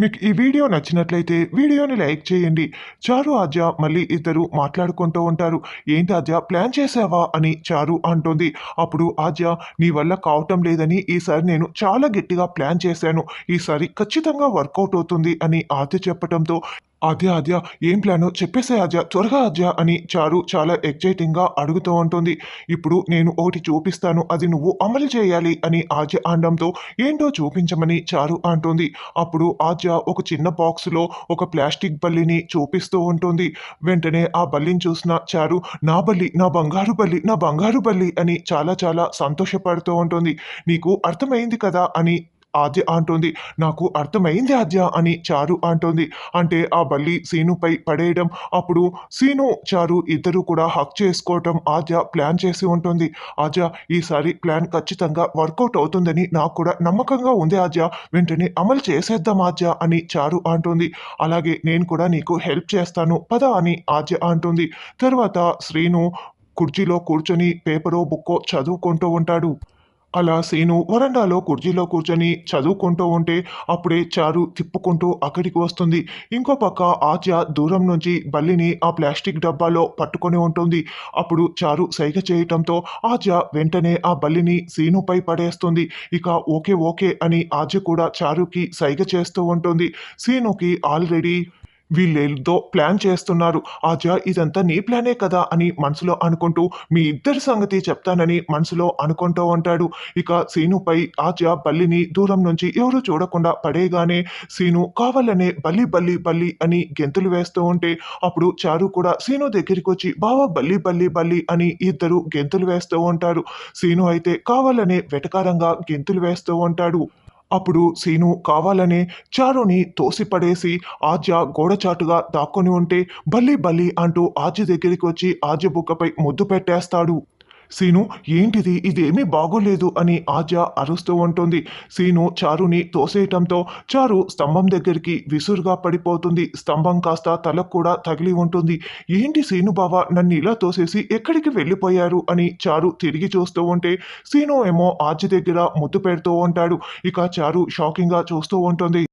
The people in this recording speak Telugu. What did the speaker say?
మీకు ఈ వీడియో నచ్చినట్లయితే వీడియోని లైక్ చేయండి. చారు ఆద్య మళ్ళీ ఇద్దరు మాట్లాడుకుంటూ ఉంటారు. ఏంటి ఆద్య ప్లాన్ చేసావా అని చారు అంటుంది. అప్పుడు ఆద్య నీ వల్ల కావటం లేదని ఈసారి నేను చాలా గట్టిగా ప్లాన్ చేశాను. ఈసారి ఖచ్చితంగా వర్కౌట్ అవుతుంది అని ఆద్య చెప్పటంతో అదే ఆద్య ఏం ప్లాను? చెప్పేసే అద్య త్వరగా ఆద్య అని చారు చాలా ఎక్సైటింగ్గా అడుగుతూ ఉంటుంది. ఇప్పుడు నేను ఒకటి చూపిస్తాను అది నువ్వు అమలు చేయాలి అని ఆద్య అనడంతో ఏంటో చూపించమని చారు అంటుంది. అప్పుడు ఆద్య ఒక చిన్న బాక్స్లో ఒక ప్లాస్టిక్ బల్లిని చూపిస్తూ ఉంటుంది. వెంటనే ఆ బల్లిని చూసిన చారు నా బల్లి నా బంగారు బల్లి నా బంగారు బల్లి అని చాలా చాలా సంతోషపడుతూ ఉంటుంది. నీకు అర్థమైంది కదా అని ఆద్య అంటుంది. నాకు అర్థమైంది ఆద్య అని చారు అంటుంది. అంటే ఆ బల్లి సీనుపై పడేయడం. అప్పుడు సీను చారు ఇద్దరు కూడా హక్ చేసుకోవటం ఆద్య ప్లాన్ చేసి ఉంటుంది. ఆద్య ఈసారి ప్లాన్ ఖచ్చితంగా వర్కౌట్ అవుతుందని నాకు కూడా నమ్మకంగా ఉంది ఆద్య. వెంటనే అమలు చేసేద్దాం ఆద్య అని చారు అంటుంది. అలాగే నేను కూడా నీకు హెల్ప్ చేస్తాను. పద అని ఆద్య అంటుంది. తర్వాత శ్రీను కుర్చీలో కూర్చొని పేపరో బుక్కో చదువుకుంటూ ఉంటాడు. అలా సీను వరండాలో కుర్చీలో కూర్చొని చదువుకుంటూ ఉంటే అప్పుడే చారు తిప్పుకుంటూ అక్కడికి వస్తుంది. ఇంకో పక్క ఆద్య దూరం నుంచి బల్లిని ఆ ప్లాస్టిక్ డబ్బాలో పట్టుకొని ఉంటుంది. అప్పుడు చారు సైగ చేయటంతో ఆద్య వెంటనే ఆ బల్లిని సీనుపై పడేస్తుంది. ఇక ఓకే ఓకే అని ఆద్య కూడా చారుకి సైగ చేస్తూ ఉంటుంది. సీనుకి ఆల్రెడీ వీళ్ళేదో ప్లాన్ చేస్తున్నారు. ఆద్య ఇదంతా నీ ప్లానే కదా అని మనసులో అనుకుంటూ మీ ఇద్దరి సంగతి చెప్తానని మనసులో అనుకుంటూ ఉంటాడు. ఇక సీనుపై ఆద్య బల్లిని దూరం నుంచి ఎవరు చూడకుండా పడేగానే సీను కావాలనే బల్లి బల్లి బల్లి అని గెంతులు వేస్తూ ఉంటే అప్పుడు చారు కూడా సీను దగ్గరికి వచ్చి బావా బల్లి బల్లి బల్లి అని ఇద్దరు గెంతులు వేస్తూ ఉంటారు. సీను అయితే కావాలనే వెటకారంగా గెంతులు వేస్తూ ఉంటాడు. అప్పుడు సీను కావాలనే చారుని తోసిపడేసి ఆద్య గోడచాటుగా దాక్కొని ఉంటే బల్లి బల్లి అంటూ ఆద్య దగ్గరికి వచ్చి ఆద్య బుక్కపై ముద్దు పెట్టేస్తాడు. సీను ఏంటిది? ఇదేమీ బాగోలేదు అని ఆద్య అరుస్తూ ఉంటుంది. సీను చారుని తోసేయటంతో చారు స్తంభం దగ్గరికి విసురుగా పడిపోతుంది. స్తంభం కాస్త తలకు కూడా తగిలి ఉంటుంది. ఏంటి సీను బావ నన్ను ఇలా తోసేసి ఎక్కడికి వెళ్ళిపోయారు? అని చారు తిరిగి చూస్తూ ఉంటే సీను ఏమో ఆద్య దగ్గర ముద్దు పెడుతూ ఉంటాడు. ఇక చారు షాకింగ్గా చూస్తూ ఉంటుంది.